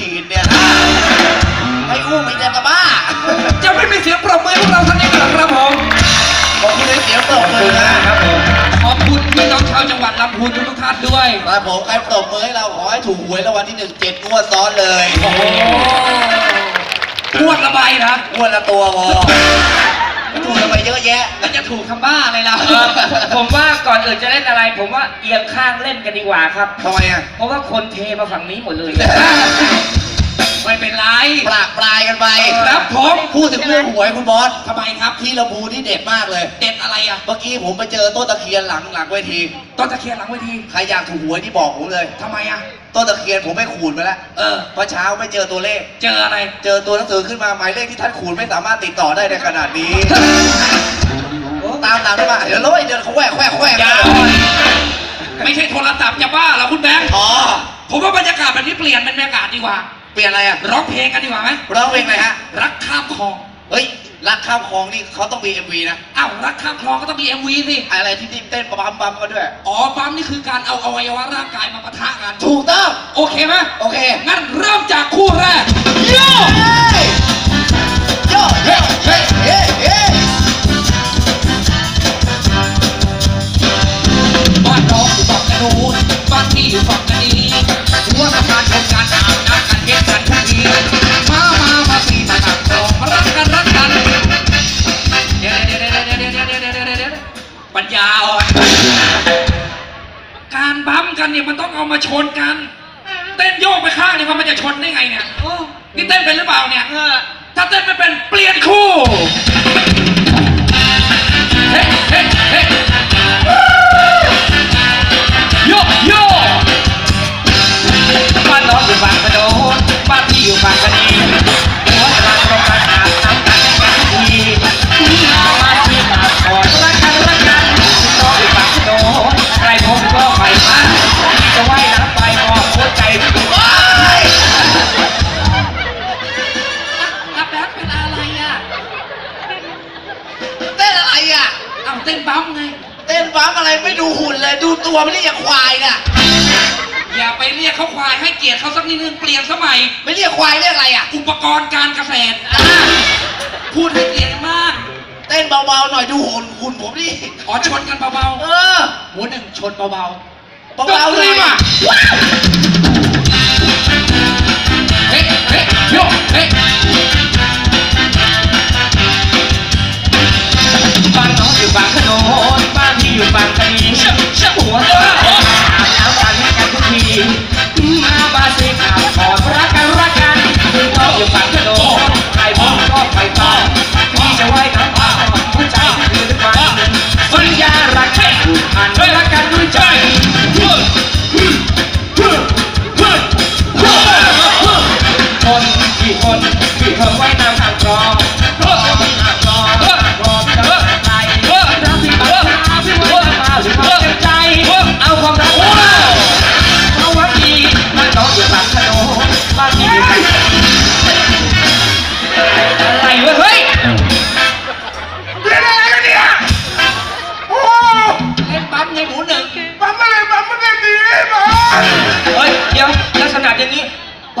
หนักกี่ขีดเนี่ยให้อุ้มไปเดินกับบ้าจะไม่มีเสียงปรบมือให้พวกเราท่านนี้เหรอครับผมบอกคุณเลยเสียงปรบมือนะขอบคุณพี่น้องชาวจังหวัดลำพูนทุกๆท่านด้วยมาผมใครปรบมือให้เราขอให้ถูกหวยรางวัลที่หนึ่งเจ็ดงวดซ้อนเลยโอ้โหงวดละใบนะงวดละตัวพอ ถูกทำไมเยอะแยะ แล้วจะถูกคำบ้าอะไรล่ะเออผมว่าก่อนอื่นจะเล่นอะไร ผมว่าเอียงข้างเล่นกันดีกว่าครับทำไมอะ เพราะว่าคนเทมาฝั่งนี้หมดเลย ไม่เป็นไรปรากปลายกันไปครับผมพูดถึงเรื่องหวยคุณบอสทำไมครับที่ลำพูนที่เด็ดมากเลย เด็ดอะไรอะเมื่อกี้ผมไปเจอต้นตะเคียนหลังหลังเวที ต้นตะเคียนหลังเวทีใครอยากถูกหวยที่บอกผมเลยทำไมอะต้นตะเคียนผมไม่ขูดมาแล้ว เออเพราะเช้าไม่เจอตัวเลข เจออะไร เจอตัวหนังสือขึ้นมาหมายเลขที่ท่านขูดไม่สามารถติดต่อได้ในขนาดนี้ ตามตามได้ป่ะเดี๋ยวร้อยเดินเขาแหวกแหวกแหวกอย่าไม่ใช่โทรศัพท์จะบ้าเหรอคุณแบงค์ อ๋อ ผมว่าบรรยากาศแบบนี้เปลี่ยนเป็นบรรยากาศดีกว่า เปลี่ยนอะไรอะร้องเพลงกันดีกว่าไหมร้องเพลงอะไรฮะ รักข้ามคลอง เฮ้ย รักข้ามคลองนี่เขาต้องมี MV นะ อ้าวรักข้ามคลองก็ต้องมี MV สิ อะไรที่เต้นปั๊มปั๊มกันด้วย อ๋อปั๊มนี่คือการเอาอวัยวะร่างกายมาปะทะกันถูกต้อง โอเคไหมโอเค งั้นเริ่มจากคู่แรกโยโยเฮ้เฮ้เฮ้เฮ้บ้านน้องอยู่ฝั่งกระนูนบ้านพี่อยู่ฝั่งกระนี้ ชนกัน เต้นโยกไปข้างเนี่ยมันจะชนได้ไงเนี่ย นี่เต้นเป็นหรือเปล่าเนี่ย ถ้าเต้นไม่เป็นเปลี่ยนคู่ เอาเต้นบั๊มไง เต้นปั๊มอะไรไม่ดูหุ่นเลย ดูตัวไม่ได้อย่างควายน่ะ อย่าไปเรียกเขาควายให้เกียรติเขาสักนิดนึงเปลี่ยนสมัย ไม่เรียกควายเรียกอะไรอะ อุปกรณ์การเกษตรอะพูดให้เกียรติมาก เต้นเบาๆหน่อยดูหุ่นหุ่นผมดิอ๋อชนกันเบาเออๆหัวหนึ่งชนเบาๆเบาๆเลยมาเฮ้เฮ้โยเฮ้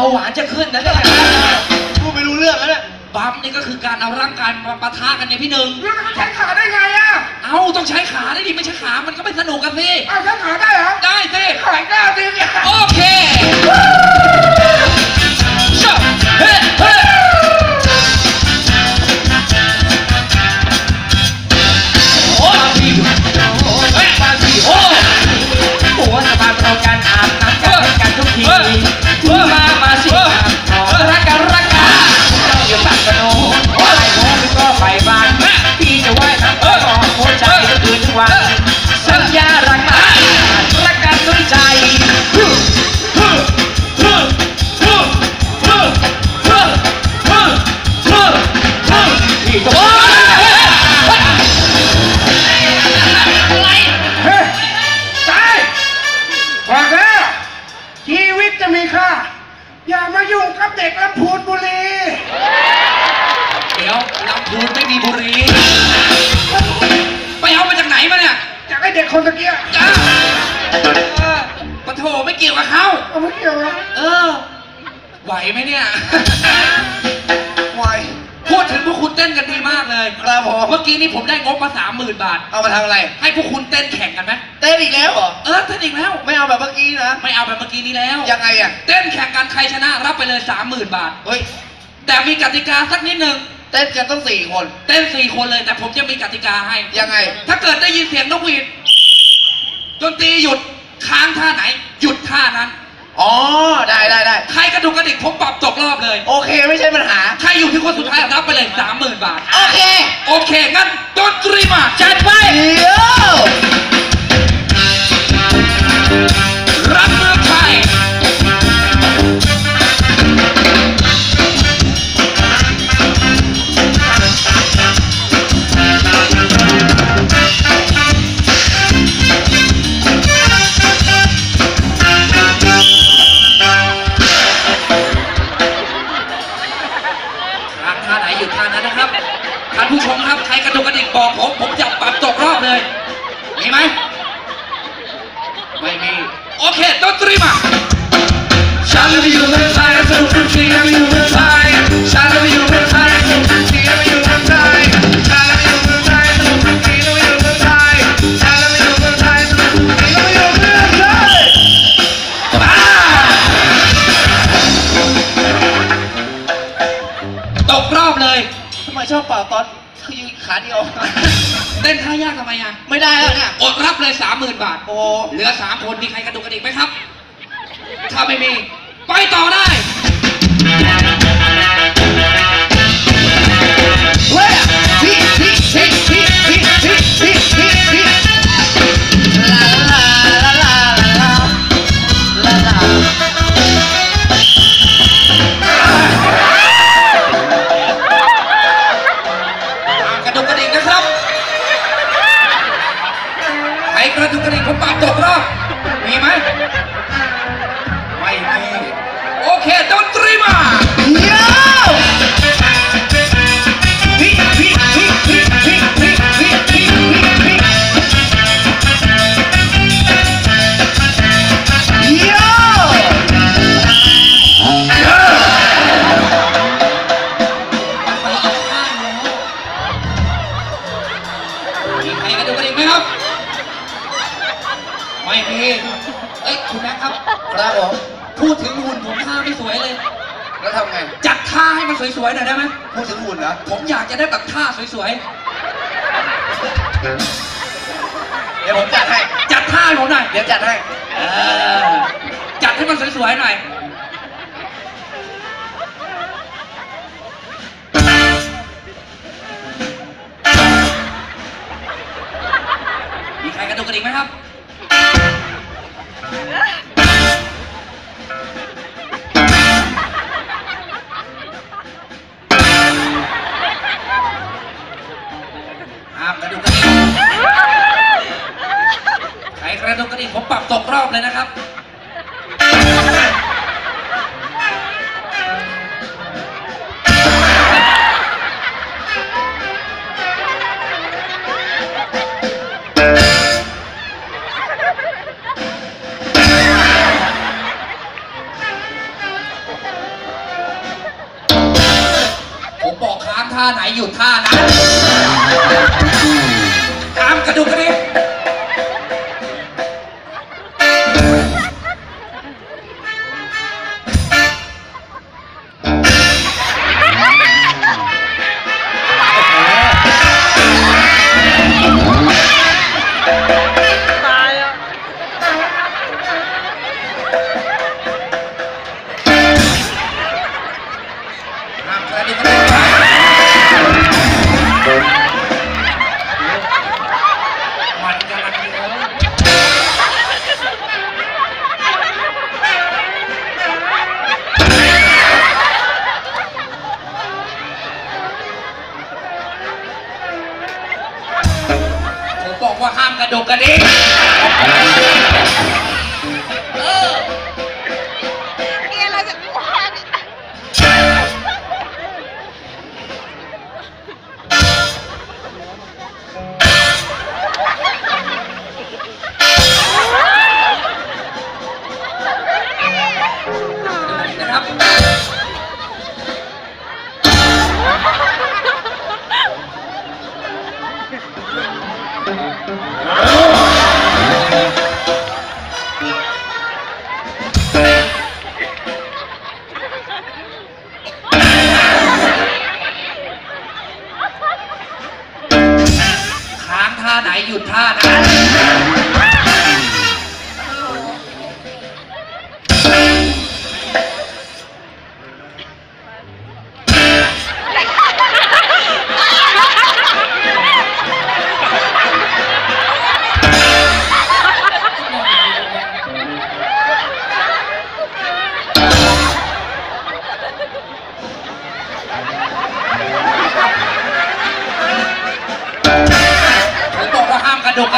บาหวานจะขึ้นนะเนี่ยพูดไม่รู้เรื่องแล้วเนี่ยบั๊มนี่ก็คือการเอาร่างกายมาปะทะกันเนี่ยพี่หนึ่งแล้วใช้ขาได้ไงอะ เอาต้องใช้ขาได้ดิไม่ใช่ขา มันก็ไม่สนุกกันสิเอาใช้ขาได้เหรอ ได้สิขายหน้าดิเนี่ยโอเคาสามหมื่นบาท เอามาทำอะไร ให้พวกคุณเต้นแข่งกันไหมเต้นอีกแล้วเหรอ เออเต้นอีกแล้ว ไม่เอาแบบเมื่อกี้นะ ไม่เอาแบบเมื่อกี้นี้แล้ว ยังไงอะ เต้นแข่งกันใครชนะรับไปเลยสามหมื่นบาท เฮ้ย แต่มีกติกาสักนิดหนึ่งเต้นกันต้องสี่คน เต้นสี่คนเลยแต่ผมจะมีกติกาให้ ยังไง ถ้าเกิดได้ยินเสียงนกหวีดดนตรีหยุดค้างท่าไหน หยุดท่านั้น อ๋อ ได้ได้ได้ ใครกระดุกกระดิกผมปรับตกรอบเลย โอเคไม่ใช่ปัญหา ใครอยู่ที่คนสุดท้ายรับไปเลยสามหมื่นบาท โอเค โอเค งั้นดนตรีมาจัดไปเดี๋ยวรักเมืองไทยทางท่าไหนหยุดท่านั้นนะครับ ท่านผู้ชมครับใครกระดุกกระดิกบอกผมผมจะปรับตกรอบเลย มีไหม ไม่มี โอเคดนตรีมาฉันไม่อยู่เมืองไท ทำไมชอบเป่าตอนคือยืนขาเดียว เต้นท่ายากทำไมอะไม่ได้แล้วเนี่ยอดรับเลยสามหมื่นบาท โอ้เหลือสามคนมีใครกระดุกกระดิกไหมครับ ถ้าไม่มี ไปต่อได้ เดี๋ยวจัดให้เออจัดให้มันสวยๆหน่อยมีใครกระตุกกระดิกไหมครับ เลยนะครับ ผมบอกค้างท่าไหนหยุดท่านั้นห้ามกระดุกกระดิก หยุดท่าน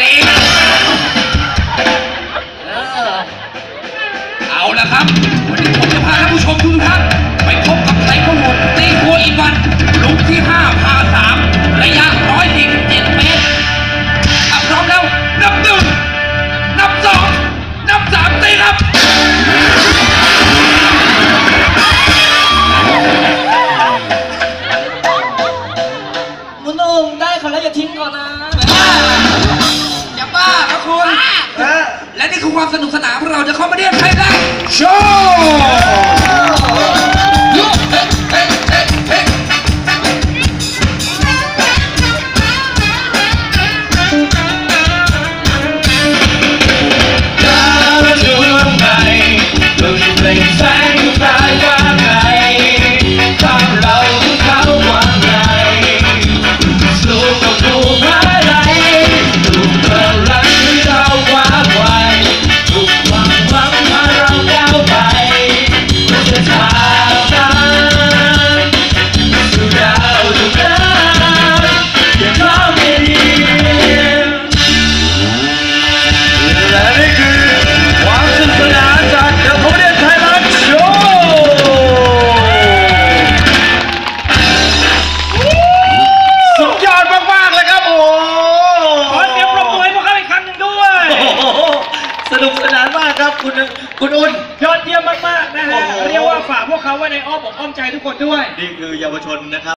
นุ